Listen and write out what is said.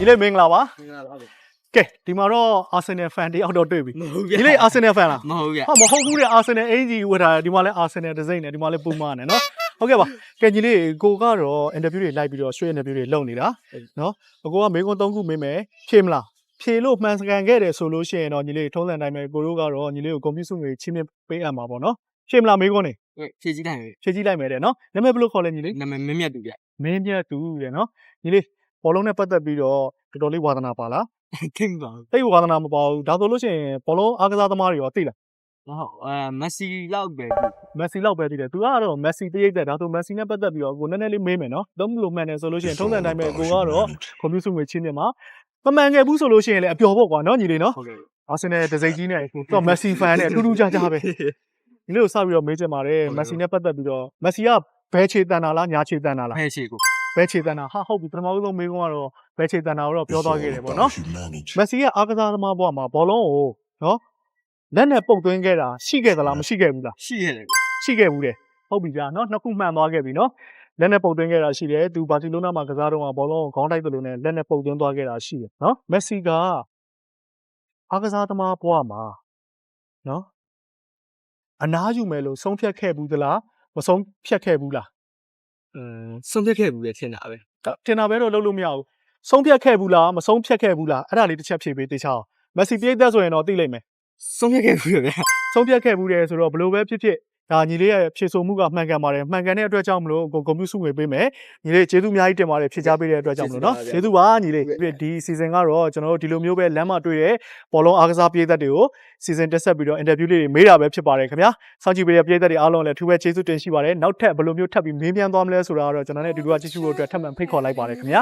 ဒီလေးမင်္ဂလာပါမင်္ဂလာပါဗျကဲဒီမှာတော့ Arsenal fan တယောက်တော့တွေ့ပြီမဟုတ်ဗျဒီလေး Arsenal fan လားမဟုတ်ဗျဟာမဟုတ်ဘူးတဲ့ Arsenal အင်ဂျီဝတ်ထားတယ်ဒီမှာလဲ Arsenal ဒီဇိုင်းနဲ့ဒီမှာလဲပုံမှန်နဲ့နော်ဟုတ်ကဲ့ပါကဲညီလေးကိုကတော့ interview တွေလိုက်ပြီးတော့ရွှေ interview တွေလုပ်နေတာနော်အကိုကမေကွန်း၃ခုမေးမယ်ဖြေမလားဖြေလို့မှန်စကန်ခဲ့တယ်ဆိုလို့ရှိရင်တော့ညီလေးထုံးစံတိုင်းပဲကိုတို့ကတော့ညီလေးကိုကွန်ပျူတာငွေချင်းမြပေးအပ်မှာပေါ့နော်ဖြေမလားမေကွန်းနေဖြည့်ကြည့်တိုင်းပဲဖြေကြည့်လိုက်မယ်တဲ့နော်နာမည်ဘယ်လိုခေါ်လဲညီလေးနာမည်မင်းမြတ်သူဗျမင်းမြတ်သူတဲ့နော်ညီလေး ဘောလုံးနဲ့ပတ်သက်ပြီးတော့တော်တော်လေးဝါသနာပါလားသိမပါဘူးတိတ်ဝါသနာမပါဘူးဒါဆိုလို့ရှိရင်ဘောလုံးအားကစားသမားတွေရောသိလားမဟုတ်အဲမက်ဆီလောက်ပဲမက်ဆီလောက်ပဲသိတယ်သူကတော့မက်ဆီတရိတ်တဲ့ဒါဆိုမက်ဆီနဲ့ပတ်သက်ပြီးတော့ကိုနည်းနည်းလေးမေးမယ်နော်သုံးလို့မှန်တယ်ဆိုလို့ရှိရင်ထုံးစံတိုင်းပဲကိုကတော့ကွန်ပျူတာငွေချင်းမြမှာမမှန်ခဲ့ဘူးဆိုလို့ရှိရင်လည်းအပျော်ပေါ့ကွာနော်ညီလေးနော်ဟုတ်ကဲ့အာဆင်နယ်ဒစိတ်ကြီးနဲ့ကိုတော့မက်ဆီဖန်နဲ့အထူးထူးခြားခြားပဲဒီလိုစပြီးတော့မေးချင်ပါတယ်မက်ဆီနဲ့ပတ်သက်ပြီးတော့မက်ဆီကဘဲချေတန်တာလားညာချေတန်တာလားဖဲရှိကို ဘဲချေတန်တာဟာဟုတ်ပြီပထမဆုံးမေးခွန်းကတော့ဘဲချေတန်တာကိုတော့ပြောသွားခဲ့တယ်ပေါ့နော်မက်ဆီရဲ့အားကစားသမားဘဝမှာဘောလုံးကိုနော်လက်နဲ့ပုတ်သွင်းခဲ့တာရှိခဲ့သလားမရှိခဲ့ဘူးလားရှိရတယ်ရှိခဲ့ဘူးတယ်ဟုတ်ပြီကြာနော်နှစ်ခုမှန်သွားခဲ့ပြီနော်လက်နဲ့ပုတ်သွင်းခဲ့တာရှိတယ်သူဘာစီလိုနာမှာကစားတော့ဘောလုံးကိုခေါင်းတိုက်သလိုနဲ့လက်နဲ့ပုတ်သွင်းသွားခဲ့တာရှိတယ်နော်မက်ဆီကအားကစားသမားဘဝမှာနော်အနားယူမယ်လို့ဆုံးဖြတ်ခဲ့ဘူးသလားမဆုံးဖြတ်ခဲ့ဘူးလားအမ် ဆုံးဖြတ်ခဲ့ဘူးလေထင်တာပဲဒါတင်တာပဲတော့လုပ်လို့မရဘူးဆုံးဖြတ်ခဲ့ဘူးလားမဆုံးဖြတ်ခဲ့ဘူးလားအဲ့ဒါလေးတစ်ချက်ဖြေပေးတေချာအောင်မက်ဆီပြိတ်သက်ဆိုရင်တော့သိလိမ့်မယ်ဆုံးဖြတ်ခဲ့ဘူးလေဗျဆုံးဖြတ်ခဲ့ဘူးတယ်ဆိုတော့ဘလို့ပဲဖြစ်ဖြစ် ဒါညီလေးရဲ့ဖြေဆိုမှုကမှန်ကန်ပါတယ်မှန်ကန်တဲ့အတွက်ကြောင့်မလို့ကိုကွန်ပျူတာစုငွေပေးမယ်ညီလေးကျေးဇူးအများကြီးတင်ပါတယ်ဖြေချပေးတဲ့အတွက်ကြောင့်မလို့နော်ကျေးဇူးပါညီလေးဒီ season ကတော့ကျွန်တော်တို့ဒီလိုမျိုးပဲလမ်းမှာတွေ့တဲ့ဘောလုံးအားကစားပြည်သက်တွေကို season တက်ဆက်ပြီးတော့ interview လေးတွေမေးတာပဲဖြစ်ပါတယ်ခင်ဗျာစောင့်ကြည့်ပေးတဲ့ပြည်သက်တွေအားလုံးလည်းထူးပဲကျေးဇူးတင်ရှိပါတယ်နောက်ထပ်ဘယ်လိုမျိုးထပ်ပြီးမေးမြန်းသွားမလဲဆိုတာကတော့ကျွန်တော်နဲ့အတူတူကကြည့်ရှုဖို့အတွက်ထပ်မံဖိတ်ခေါ်လိုက်ပါတယ်ခင်ဗျာ